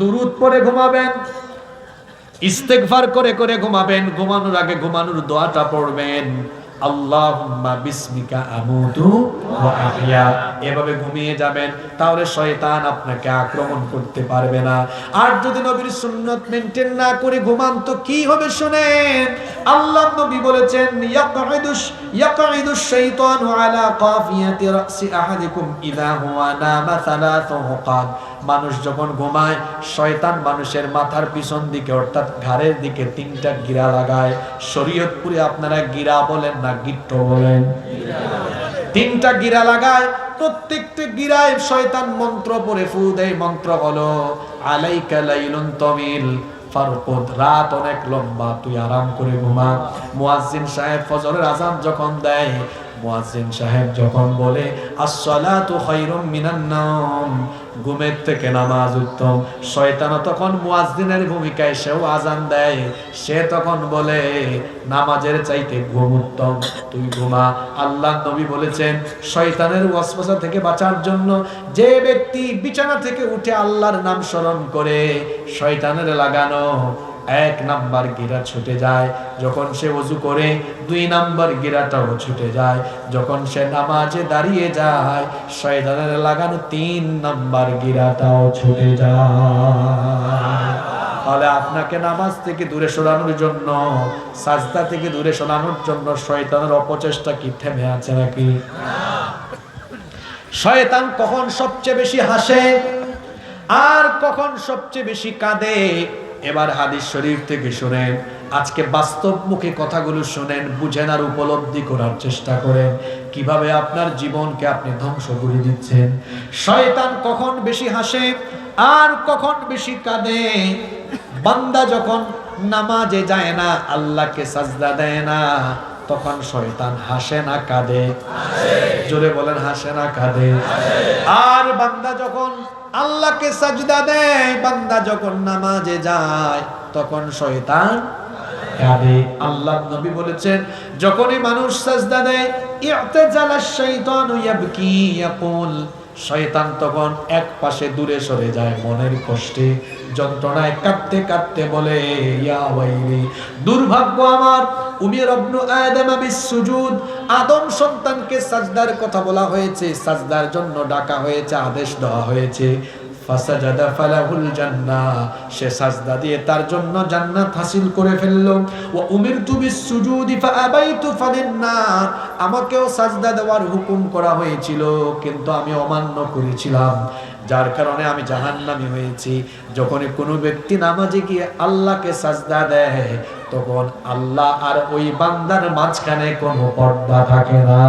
দুরুদ পরে ঘুমাবেন, ইস্তেগফার করে করে ঘুমাবেন, ঘুমানোর আগে ঘুমানোর দোয়াটা পড়বেন। এভাবে ঘুমিয়ে যাবেন, তাহলে শয়তান আপনাকে আক্রমণ করতে পারবে না। আর যদি নবীর মেনটেন না করে ঘুমান, তো কি হবে শুনেন? আল্লাহ নবী বলেছেন আলা কাফিয়াতি রাসি আহাদিকুম ইযা হুয়া নামা সালাসু মানুষ যখন ঘুমায়, শয়তান মানুষের মাথার পিছন দিকে, অর্থাৎ ঘাড়ের দিকে তিনটা গিরা লাগায়। শরীয়তপুরে আপনারা গিরা বলেন না গিট্ট বলেন? তিনটা গিরা লাগায়, প্রত্যেকটা গিরায় শয়তান মন্ত্র পড়ে, ফু দেয় মন্ত্র হলো আলাইকা লাইলুন তমিল, ফারকুদ আরাম করে ঘুমা। মুয়াজ্জিন সাহেব ফজরের আজান যখন দেয় মুয়াজ্জিন সাহেব যখন বলে, আসসালাতু খায়রুম মিনান নাওম ঘুমের থেকে নামাজ উত্তম। শয়তান তখন মুয়াজ্জিনের ভূমিকায় সেও আজান দেয়। সে তখন বলে, নামাজের চাইতে ঘুম উত্তম, তুই ঘুমা। আল্লাহ নবী বলেছেন, শয়তানের ওয়াসওয়াসা থেকে বাঁচার জন্য যে ব্যক্তি বিছানা থেকে উঠে আল্লাহর নাম স্মরণ করে, শয়তানের লাগানো এক নাম্বার গিরা ছুটে যায়। যখন সে অজু করে, দুই নাম্বার গিরাটাও ছুটে যায়। যখন সে নামাজে দাঁড়িয়ে যায়, শয়তানের লাগানো তিন নাম্বার গিরাটাও ছুটে যায়। তাহলে আপনাকে নামাজ থেকে দূরে সরানোর জন্য, সাজদা থেকে দূরে সরানোর জন্য শয়তানের অপচেষ্টা কি থেমে আছে নাকি? শয়তান কখন সবচেয়ে বেশি হাসে, আর কখন সবচেয়ে বেশি কাঁদে এবার হাদিস শরীফ থেকে শোনেন, আজকে বাস্তব মুখে কথাগুলো শোনেন বুঝেন আর উপলব্ধি করার চেষ্টা করেন। কীভাবে আপনার জীবনকে আপনি ধ্বংস করে দিচ্ছেন? শয়তান কখন বেশি হাসে, আর কখন বেশি কাঁদে? বান্দা যখন নামাজে যায় না, আল্লাহকে সাজদা দেয় না। তখন শয়তান হাসে না কাঁদে। জোরে বলেন, হাসে না কাঁদে। আর বান্দা যখন আল্লাহকে সাজদা দেয়, বান্দা যখন নামাজে যায়, তখন শয়তান কাঁদে। আল্লাহ নবী বলেছেন, যখনই মানুষ সাজদা দেয় ইআতাজালা শাইতানু ইয়াবকি, ইয়াকুল। শয়তান তখন এক পাশে দূরে সরে যায় মনের কষ্টে, যন্ত্রণায় কাঁদতে কাঁদতে বলে, ইয়া দুর্ভাগ্য আমার। উমির আবনু আদম সন্তানকে সাজদার কথা বলা হয়েছে, সাজদার জন্য ডাকা হয়েছে, আদেশ দেওয়া হয়েছে। আমাকেও সাজদা দেওয়ার হুকুম করা হয়েছিল, কিন্তু আমি অমান্য করেছিলাম। যার কারণে আমি জাহান্নামী হয়েছি। যখনই কোনো ব্যক্তি নামাজে গিয়ে আল্লাহকে সাজদা দেয়, তখন আল্লাহ আর ওই বান্দার মাঝখানে কোনো পর্দা থাকে না।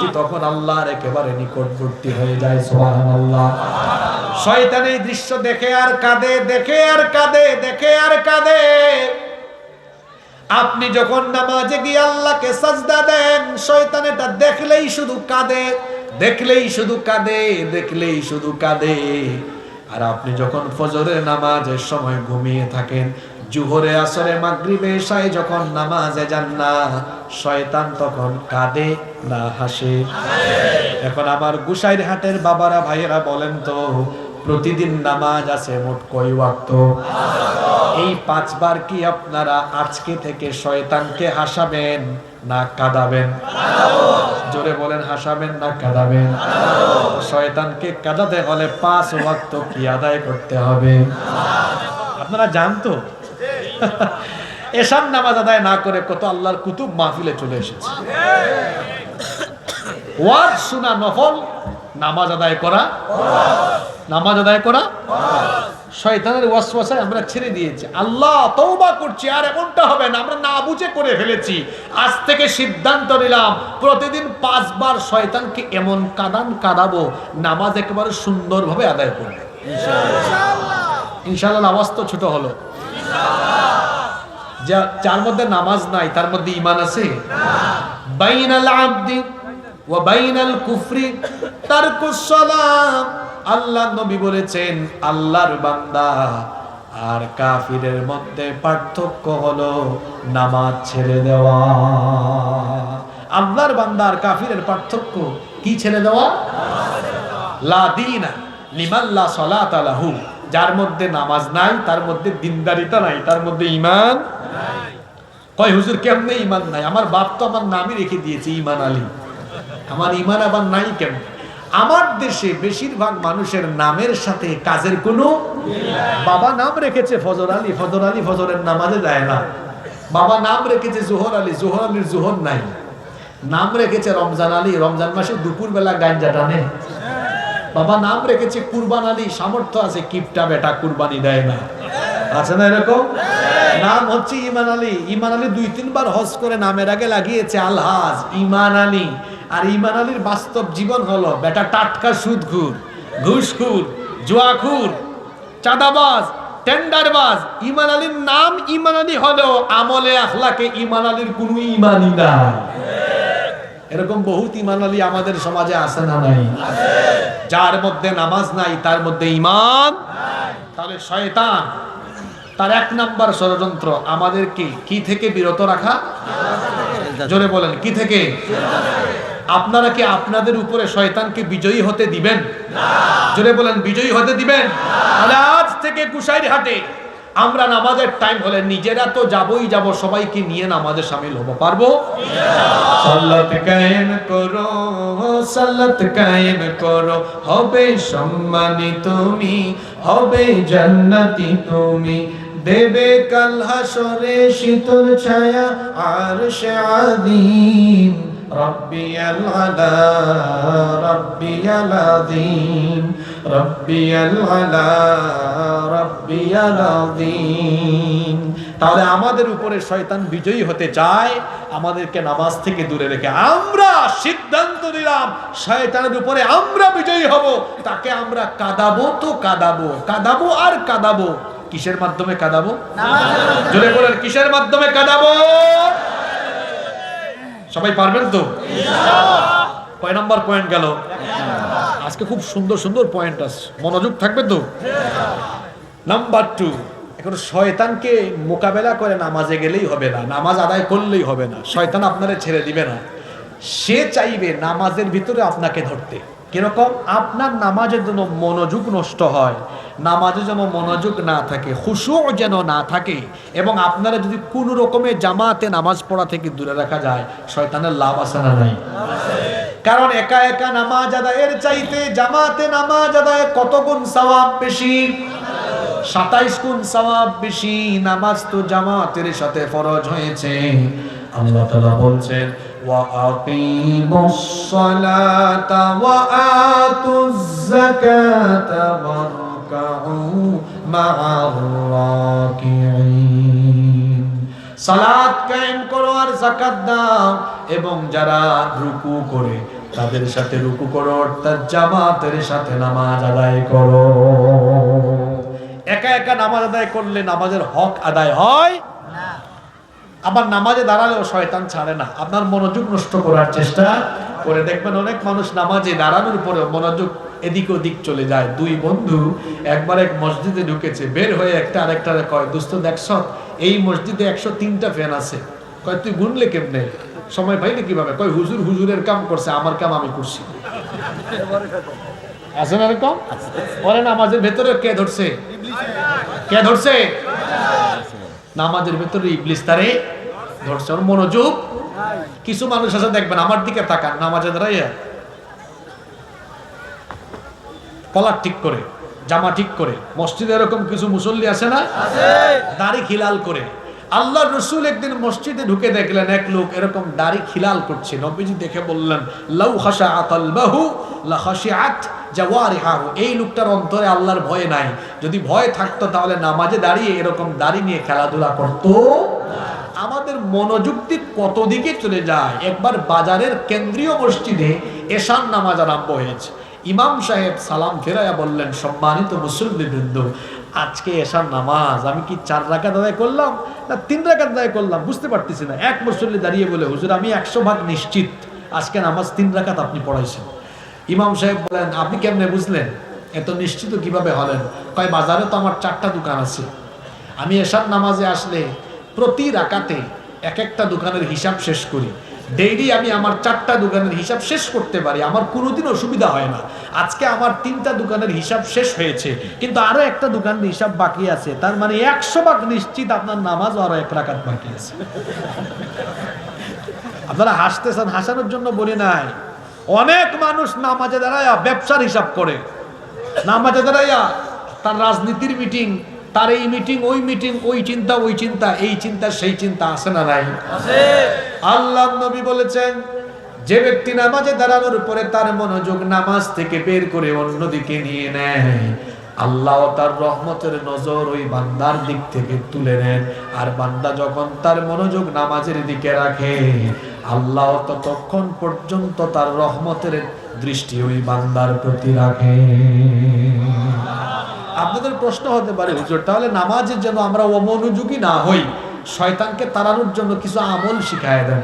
ব্যক্তি তখন আল্লাহর একেবারে নিকটবর্তী হয়ে যায়, সুবহানাল্লাহ। শয়তান এই দৃশ্য দেখে আর কাঁদে, দেখে আর কাঁদে, দেখে আর কাঁদে। আপনি যখন নামাজে গিয়ে আল্লাহকে সাজদা দেন, শয়তান এটা দেখলেই শুধু কাঁদে, দেখলেই শুধু কাঁদে, দেখলেই শুধু কাঁদে। আর আপনি যখন ফজরের নামাজের সময় ঘুমিয়ে থাকেন জুহরে, আসরে, মাগরিবে, এশায় যখন নামাজে যান না, শয়তান তখন কাঁদে না হাসে। এখন আমার গুসাইর হাটের বাবারা, ভাইয়েরা বলেন তো, প্রতিদিন নামাজ আছে মোট কয় ওয়াক্ত? এই পাঁচবার কি আপনারা আজকে থেকে শয়তানকে হাসাবেন না কাঁদাবেন? জোরে বলেন, হাসাবেন না কাঁদাবেন? শয়তানকে কাঁদাতে হলে পাঁচ ওয়াক্ত কি আদায় করতে হবে? আপনারা জানতো এসান নামাজ আদায় না করে কত আল্লাহর কুতুব মাহফিলে চলে এসেছে। ওয়াজ শোনা নফল, নামাজ আদায় করা, নামাজ আদায় করা, শয়তানের ওয়াসওয়াসায় আমরা ছেড়ে দিয়েছি। আল্লাহ তওবা করছি, আর এমনটা হবে না, আমরা না বুঝে করে ফেলেছি। আজ থেকে সিদ্ধান্ত নিলাম, প্রতিদিন পাঁচবার শয়তানকে এমন কাদান কাদাবো, নামাজ একেবারে সুন্দরভাবে আদায় করবে। ইনশাআল্লাহ। নামাজ তো ছোট হলো। যা যার মধ্যে নামাজ নাই, তার মধ্যে ইমান আছে? আল্লাহ নবী বলেছেন, আল্লাহর বান্দা আর কাফিরের মধ্যে পার্থক্য হলো নামাজ ছেড়ে দেওয়া। বান্দা আর কাফিরের পার্থক্য কি ছেড়ে দেওয়া? লা দিনা লিমাল্লা যার মধ্যে নামাজ নাই, তার মধ্যে দিনদারিতা নাই, তার মধ্যে ইমান কয়, হুজুর, কেমনে ইমান নাই? আমার বাপ তো আমার নামই রেখে দিয়েছে ইমান আলী। আমার ইমান আবার নাই কেমন আমার দেশে বেশিরভাগ মানুষের নামের সাথে কাজের কোনো বাবা নাম রেখেছে ফজর আলী। ফজর আলী ফজরের নামাজে যায় না। বাবা নাম রেখেছে জোহর আলী, জোহর আলীর জোহর নাই। নাম রেখেছে রমজান আলী। রমজান মাসে দুপুর বেলা গাঞ্জা টানে। বাবা নাম রেখেছে কুরবান আলী সামর্থ্য আছে কিপটা বেটা কুরবানি দেয় না। আছে না এরকম? নাম হচ্ছে ইমান আলী। ইমান আলী দুই তিনবার হজ করে নামের আগে লাগিয়েছে আলহাজ ইমান আলী। আর ইমান আলীর বাস্তব জীবন হলো বেটা টাটকা সুদখুর ঘুষখুর জুয়াখুর চাঁদাবাজ টেন্ডারবাজ। ইমান আলীর নাম ইমান আলী হলেও আমলে আখলাকে ইমান আলীর কোনো ইমানই নাই। এরকম বহুত ইমান আলী আমাদের সমাজে আছে না নাই? যার মধ্যে নামাজ নাই, তার মধ্যে ইমান তাহলে শয়তান, তার এক নাম্বার ষড়যন্ত্র আমাদেরকে কি থেকে বিরত রাখা? জোরে বলেন, কি থেকে? আপনারা কি আপনাদের উপরে শয়তানকে বিজয়ী হতে দিবেন? জোরে বলেন, বিজয়ী হতে দিবেন? আজ থেকে কুশাইর হাটে আমরা নামাজের টাইম হলে নিজেরা তো যাবই যাব, সবাইকে নিয়ে নামাজে সামিল হব, পারব? সাল্লাত কায়েম করো সাল্লাত কায়েম করো, হবে সম্মানী তুমি, হবে জান্নাতি তুমি। দেবে কাল হাসরে শীতল ছায়া আর সে আদিম। ربي العلا ربي العظيم ربي العلا ربي العظيم তাহলে আমাদের উপরে শয়তান বিজয়ী হতে চায় আমাদেরকে নামাজ থেকে দূরে রেখে আমরা সিদ্ধান্ত নিলাম শয়তানের উপরে আমরা বিজয়ী হব তাকে আমরা কাদাবো তো কাদাবো কাদাবো আর কাদাবো কিসের মাধ্যমে কাদাবো জোরে বলেন কিসের মাধ্যমে কাদাবো সবাই পারবেন তো? কয় নম্বর পয়েন্ট গেল? আজকে খুব সুন্দর সুন্দর পয়েন্ট আছে মনোযোগ থাকবে তো? নাম্বার টু এখন শয়তানকে মোকাবেলা করে নামাজে গেলেই হবে না, নামাজ আদায় করলেই হবে না। শয়তান আপনারে ছেড়ে দিবে না। সে চাইবে নামাজের ভিতরে আপনাকে ধরতে। কীরকম? আপনার নামাজের জন্য মনোযোগ নষ্ট হয়। নামাজে যেন মনোযোগ না থাকে, খুশু যেন না থাকে, এবং আপনারা যদি কোনো রকমের জামাতে নামাজ পড়া থেকে দূরে রাখা যায়, শয়তানের লাভ আসে না নাই? কারণ একা একা নামাজ আদায়ের চাইতে জামাতে নামাজ আদায় কত গুণ সওয়াব বেশি? সাতাইশ গুণ সওয়াব বেশি। নামাজ তো জামাতের সাথে ফরজ হয়েছে। আল্লাহ তাআলা বলছেন وأقيموا الصلاة وآتوا الزكاة واركعوا مع الراكعين সালাত কায়েম করো আর যাকাত দাও এবং যারা রুকু করে তাদের সাথে রুকু করো অর্থাৎ জামাতের সাথে নামাজ আদায় করো একা একা নামাজ আদায় করলে নামাজের হক আদায় হয় আবার নামাজে দাঁড়ালেও শয়তান ছাড়ে না। আপনার মনোযোগ নষ্ট করার চেষ্টা করে দেখবেন অনেক মানুষ নামাজে দাঁড়ানোর পরেও মনোযোগ এদিক ওদিক চলে যায়। দুই বন্ধু একবার এক মসজিদে ঢুকেছে, বের হয়ে একটা আরেকটা কয়, দোস্ত, দেখছ? এই মসজিদে একশো তিনটা ফ্যান আছে। কয়, তুই গুনলে কেমনে? সময় পাইলে কীভাবে? কয়, হুজুর হুজুরের কাম করছে, আমার কাম আমি করছি। আছে না এরকম? নামাজের ভেতরে কে ধরছে? কে ধরছে? নামাজের ভেতরে ইবলিস তারে ধরছে। ওর মনোযোগ। কিছু মানুষ আছে দেখবেন আমার দিকে তাকান নামাজে দাঁড়াইয়া। কলার ঠিক করে জামা ঠিক করে। মসজিদে এরকম কিছু মুসল্লি আছে না? দাড়ি খিলাল করে। আল্লাহ রসুল একদিন মসজিদে ঢুকে দেখলেন এক লোক এরকম দাড়ি খিলাল করছে। নবীজি দেখে বললেন, লাউ খাসা আতালবাহু লা খাশিআত জাওয়ারিহাহু। এই লোকটার অন্তরে আল্লাহর ভয় নাই। যদি ভয় থাকতো তাহলে নামাজে দাঁড়িয়ে এরকম দাড়ি নিয়ে খেলাধুলা করতো আমাদের মনোযুক্তি কত দিকে চলে যায়? একবার বাজারের কেন্দ্রীয় মসজিদে এশান নামাজ আরম্ভ হয়েছে। ইমাম সাহেব সালাম ফেরাইয়া বললেন, সম্মানিত মুসল্লি বৃন্দ আজকে এশার নামাজ, আমি কি চার রাকাত আদায় করলাম না তিন রাকাত আদায় করলাম? বুঝতে পারতেছি না। এক মুসল্লি দাঁড়িয়ে বলে, হুজুর, আমি একশো ভাগ নিশ্চিত আজকে নামাজ তিন রাকাত আপনি পড়াইছেন। ইমাম সাহেব বলেন, আপনি কেমনে বুঝলেন? এত নিশ্চিত কীভাবে হলেন? কয়, বাজারে তো আমার চারটা দোকান আছে। আমি এশার নামাজে আসলে প্রতি রাকাতে এক একটা দোকানের হিসাব শেষ করি। ডেইলি আমি আমার চারটা দোকানের হিসাব শেষ করতে পারি, আমার কোনোদিন অসুবিধা হয় না। আজকে আমার তিনটা দোকানের হিসাব শেষ হয়েছে, কিন্তু আরও একটা দোকানের হিসাব বাকি আছে, তার মানে একশো ভাগ নিশ্চিত আপনার নামাজ আরও এক রাকাত বাকি আছে। আপনারা হাসতেছেন, হাসানোর জন্য বলি নাই। অনেক মানুষ নামাজে দাঁড়ায়া ব্যবসার হিসাব করে, নামাজে দাঁড়াইয়া তার রাজনীতির মিটিং তার এই মিটিং ওই মিটিং ওই চিন্তা ওই চিন্তা এই চিন্তা সেই চিন্তা আছে না নাই? আল্লাহ নবী বলেছেন যে ব্যক্তি নামাজে দাঁড়ানোর পরে তার মনোযোগ নামাজ থেকে বের করে অন্যদিকে নিয়ে নেয়। আল্লাহ তার রহমতের নজর ওই বান্দার দিক থেকে তুলে নেন আর বান্দা যখন তার মনোযোগ নামাজের দিকে রাখে আল্লাহ ততক্ষণ পর্যন্ত তার রহমতের দৃষ্টি ওই বান্দার প্রতি রাখে। আপনাদের প্রশ্ন হতে পারে, হুজুর, তাহলে নামাজের জন্য আমরা অমনোযোগী না হই, শয়তানকে তাড়ানোর জন্য কিছু আমল শিখায় দেন।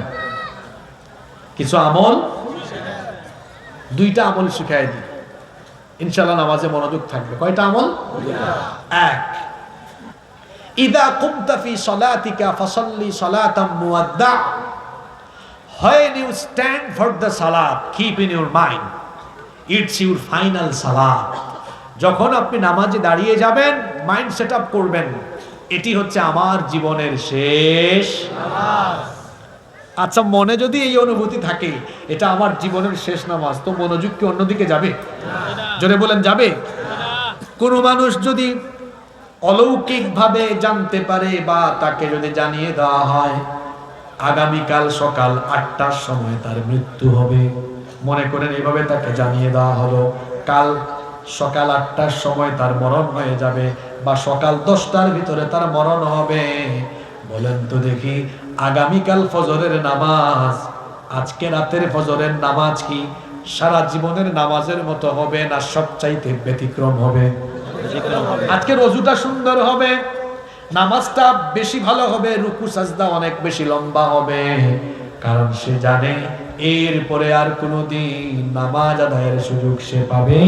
কিছু আমল? দুইটা আমল শিখায় দিই ইনশাল্লাহ নামাজে মনোযোগ থাকবে। কয়টা আমল? এক। ইদা কুমতা ফি সলাতিকা ফাসাল্লি সালাতাম মুয়াদ্দা। When you stand for the salat, keep in your mind, it's your final salat. যখন আপনি নামাজে দাঁড়িয়ে যাবেন মাইন্ড সেট আপ করবেন। এটি হচ্ছে আমার জীবনের শেষ আচ্ছা মনে যদি এই অনুভূতি থাকে, এটা আমার জীবনের শেষ নামাজ, তো মনোযোগ কি অন্যদিকে যাবে? জোরে বলেন, যাবে? কোনো মানুষ যদি অলৌকিকভাবে জানতে পারে বা তাকে যদি জানিয়ে দেওয়া হয়, আগামীকাল সকাল আটটার সময় তার মৃত্যু হবে। মনে করেন, এভাবে তাকে জানিয়ে দেওয়া হলো। কাল সকাল আটটার সময় তার মরণ হয়ে যাবে বা সকাল দশটার ভিতরে তার মরণ হবে। বলেন তো দেখি, আগামীকাল ফজরের নামাজ, আজকে রাতের ফজরের নামাজ কি? সারা জীবনের নামাজের মতো হবে না সবচাইতে ব্যতিক্রম হবে? আজকে রজুটা সুন্দর হবে, নামাজটা বেশি ভালো হবে, রুকু, সাজদা অনেক বেশি লম্বা হবে। কারণ সে জানে, এরপরে আর কোনোদিন নামাজ আদায়ের সুযোগ সে পাবে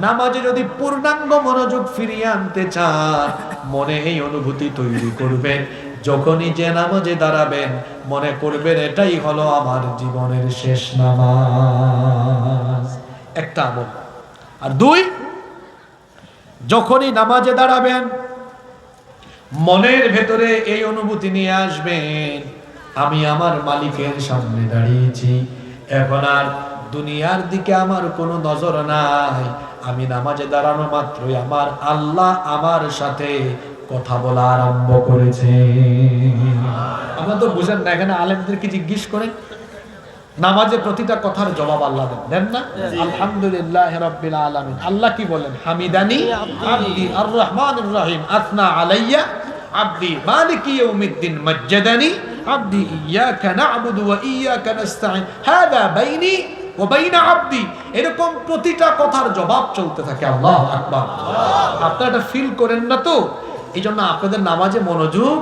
নামাজে যদি পূর্ণাঙ্গ মনোযোগ ফিরিয়ে আনতে চান, মনে এই অনুভূতি তৈরি করবেন। যখনই যে নামাজে দাঁড়াবেন, মনে করবেন এটাই হলো আমার জীবনের শেষ নামাজ। একটা আমল। আর দুই, যখনই নামাজে দাঁড়াবেন, মনের ভেতরে এই অনুভূতি নিয়ে আসবেন, আমি আমার মালিকের সামনে দাঁড়িয়েছি। এখন আর দুনিয়ার দিকে আমার কোনো নজর নাই। আমি নামাজে দাঁড়ানো মাত্রই আমার আল্লাহ আমার সাথে কথা বলা আরম্ভ করেছে। আমরা তো বুঝেন না এখানে আলেমদেরকে জিজ্ঞেস করেন? নামাজে প্রতিটা কথার জবাব আল্লাহ দেন। দেন না? আলহামদুলিল্লাহ রাব্বিল আলামিন। আল্লাহ কি বলেন? হামিদানি আব্দি। আর রহমানুর রহিম। আসনা আলাইয়া আব্দি মালিকি ইয়াউমিদ্দিন মাজ্জাদানি। আব্দি ইয়াকা না'বুদু ওয়া ইয়াকা নাস্তাইন হাদা বাইনি এরকম প্রতিটা কথার জবাব চলতে থাকে, আল্লাহ আপনারা এটা ফিল করেন না তো? এই জন্য আপনাদের নামাজে মনোযোগ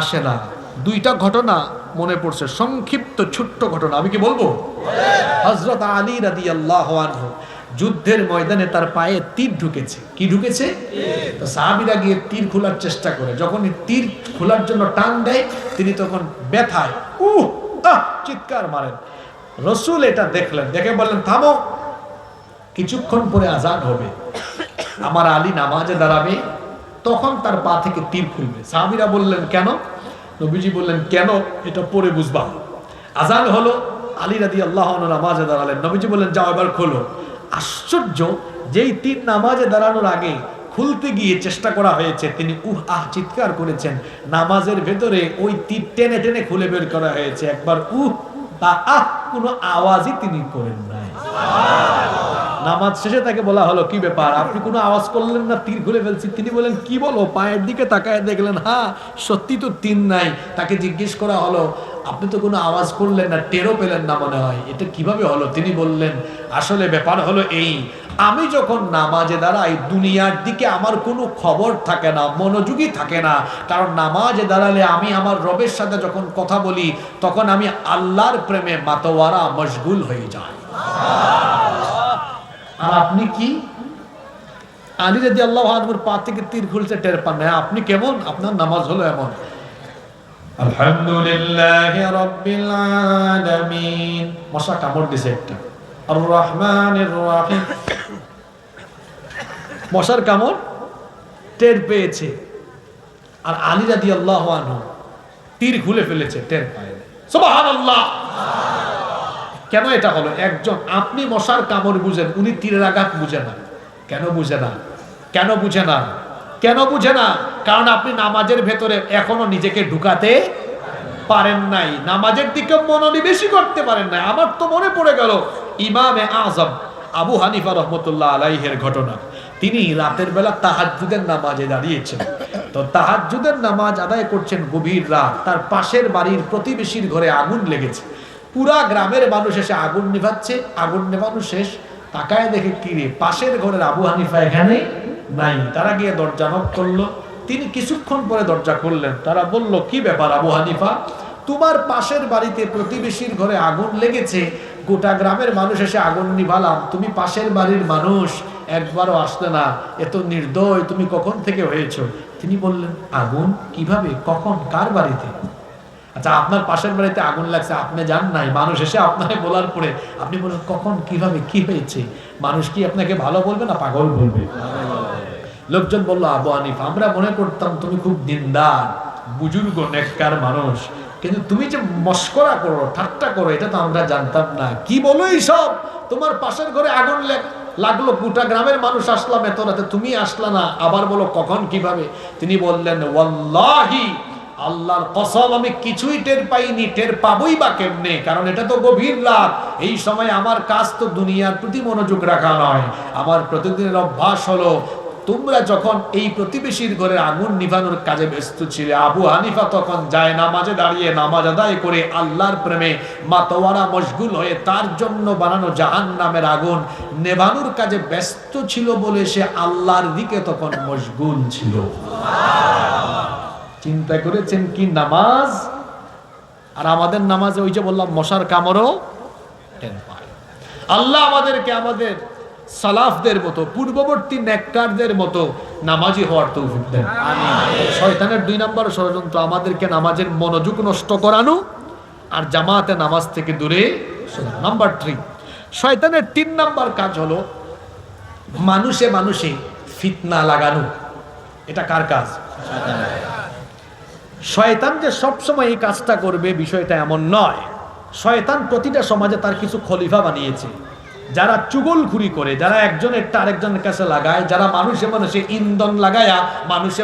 আসে না। দুইটা ঘটনা মনে পড়ছে, সংক্ষিপ্ত ছোট্ট ঘটনা। আমি কি বলব? হজরত আলী রাদি আল্লাহ যুদ্ধের ময়দানে তার পায়ে তীর ঢুকেছে। কি ঢুকেছে? সাহাবিরা গিয়ে তীর খোলার চেষ্টা করে। যখন তীর খোলার জন্য টান দেয়, তিনি তখন ব্যথায়, উহ চিৎকার মারেন। রসুল এটা দেখলেন। দেখে বললেন, থামো। কিছুক্ষণ পরে আজান হবে। আমার আলী নামাজে দাঁড়াবে। তখন তার পা থেকে তীর খুলবে সাহাবিরা বললেন, কেন? নবীজি বললেন, কেন? এটা পরে বুঝবা। আজান হলো, আলী রাদি আল্লাহ নামাজে দাঁড়ালেন। নবীজি বললেন, যাও এবার খোলো। আশ্চর্য, যেই তীর নামাজে দাঁড়ানোর আগে খুলতে গিয়ে চেষ্টা করা হয়েছে, তিনি উহ, আহ, চিৎকার করেছেন। নামাজের ভেতরে ওই তীর টেনে টেনে খুলে বের করা হয়েছে। একবার উহ, বা, আহ কোনো আওয়াজই তিনি করেন নাই। নামাজ শেষে তাকে বলা হলো, কি ব্যাপার? আপনি কোনো আওয়াজ করলেন না? তীর খুলে ফেলছি। তিনি বলেন কি বলো? পায়ের দিকে তাকায় দেখলেন হ্যাঁ সত্যি তো তিন নাই। তাকে জিজ্ঞেস করা হলো আপনি তো কোনো আওয়াজ করলেন না টেরও পেলেন না মনে হয়। এটা কীভাবে হলো? তিনি বললেন, আসলে ব্যাপার হলো এই, আমি যখন নামাজে দাঁড়াই, দুনিয়ার দিকে আমার কোনো খবর থাকে না মনোযোগী থাকে না। কারণ নামাজে দাঁড়ালে আমি আমার রবের সাথে যখন কথা বলি, তখন আমি আল্লাহর প্রেমে মাতোয়ারা, মশগুল হয়ে যাই। আর আপনি কি? আলী রাজি আল্লাহ পা থেকে তীর খুলছে, টের পান আপনি কেমন? আপনার নামাজ হলো এমন। আলহামদুলিল্লাহ রাব্বিল আলামিন। মশা কামড় দিছে একটা। আর রহমানির রহিম। মশার কামড় টের পেয়েছে। আর আলী রাদিয়াল্লাহু আনহু তীর খুলে ফেলেছে, টের পায় সুবহানাল্লাহ! কেন এটা হলো? একজন, আপনি মশার কামড় বুঝেন, উনি তীরের আঘাত বুঝে না। কেন বুঝে না? কেন বুঝে না? কেন বুঝে না? কারণ আপনি নামাজের ভেতরে এখনও নিজেকে ঢুকাতে পারেন নাই। নামাজের দিকে মনোনিবেশই করতে পারেন নাই। আমার তো মনে পড়ে গেল, ইমামে আজম আবু হানিফা রহমতুল্লাহ আলাইহের ঘটনা। তিনি রাতের বেলা তাহাজ্জুদের নামাজে দাঁড়িয়েছেন। তো তাহাজ্জুদের নামাজ আদায় করছেন গভীর রাত। তার পাশের বাড়ির প্রতিবেশীর ঘরে আগুন লেগেছে। পুরা গ্রামের মানুষ এসে আগুন নিভাচ্ছে। আগুন নেভানো শেষ। তাকায় দেখে, কিরে, পাশের ঘরের আবু হানিফা এখানে নাই? তারা গিয়ে দরজা নক করল। তিনি কিছুক্ষণ পরে দরজা করলেন তারা বলল, কি ব্যাপার আবু হানিফা? তোমার পাশের বাড়িতে প্রতিবেশীর ঘরে আগুন লেগেছে। গোটা গ্রামের মানুষ এসে আগুন নিভালাম। তুমি পাশের বাড়ির মানুষ, একবারও আসলে না। এত নির্দয়, তুমি কখন থেকে হয়েছ? তিনি বললেন, আগুন? কীভাবে? কখন? কার বাড়িতে? আচ্ছা আপনার পাশের বাড়িতে আগুন লাগছে, আপনি জান নাই। মানুষ এসে আপনাকে বলার পরে আপনি বলেন, কখন, কীভাবে, কি হয়েছে? মানুষ কি আপনাকে ভালো বলবে না পাগল বলবে? লোকজন বলল, আবু আনিফ আমরা মনে করতাম তুমি খুব দিনদার, বুজুর্গ, নেককার মানুষ। কিন্তু তুমি যে মস্করা করো, ঠাট্টা করো, এটা তো আমরা জানতাম না। কি বলো সব তোমার পাশের ঘরে আগুন লেগ- লাগল, গোটা গ্রামের মানুষ আসলাম এত রাতে, তুমি আসলা না। আবার বলো, কখন, কীভাবে? তিনি বললেন, ওয়াল্লাহি, আল্লাহর কসম, আমি কিছুই টের পাইনি। টের পাবই বা কেমনে? কারণ এটা তো গভীর রাত। এই সময় আমার কাজ তো দুনিয়ার প্রতি মনোযোগ রাখা নয়। আমার প্রতিদিনের অভ্যাস হলো তোমরা যখন এই প্রতিবেশীর ঘরে আগুন নিভানোর কাজে ব্যস্ত ছিলে, আবু হানিফা তখন যায় নামাজে দাঁড়িয়ে নামাজ আদায় করে আল্লাহর প্রেমে মাতোয়ারা মশগুল হয়ে তার জন্য বানানো জাহান নামের আগুন নেভানোর কাজে ব্যস্ত ছিল বলে সে আল্লাহর দিকে তখন মশগুল ছিল। চিন্তা করেছেন কি নামাজ? আর আমাদের নামাজে ওই যে বললাম মশার কামড়ও আল্লাহ আমাদেরকে আমাদের সালাফদের মতো পূর্ববর্তী নেককারদের মতো নামাজি হওয়ার তৌফিক দেন। শয়তানের দুই নম্বর ষড়যন্ত্র আমাদেরকে নামাজের মনোযোগ নষ্ট করানো আর জামাতে নামাজ থেকে দূরে নাম্বার থ্রি শয়তানের তিন নাম্বার কাজ হলো মানুষে মানুষে ফিতনা লাগানো। এটা কার কাজ? শয়তান যে সবসময় এই কাজটা করবে বিষয়টা এমন নয়। শয়তান প্রতিটা সমাজে তার কিছু খলিফা বানিয়েছে। যারা চুগলখুরি করে যারা একজনের আরেকজনের কাছে লাগায় যারা মানুষে মানুষে ইন্ধন লাগায়া মানুষে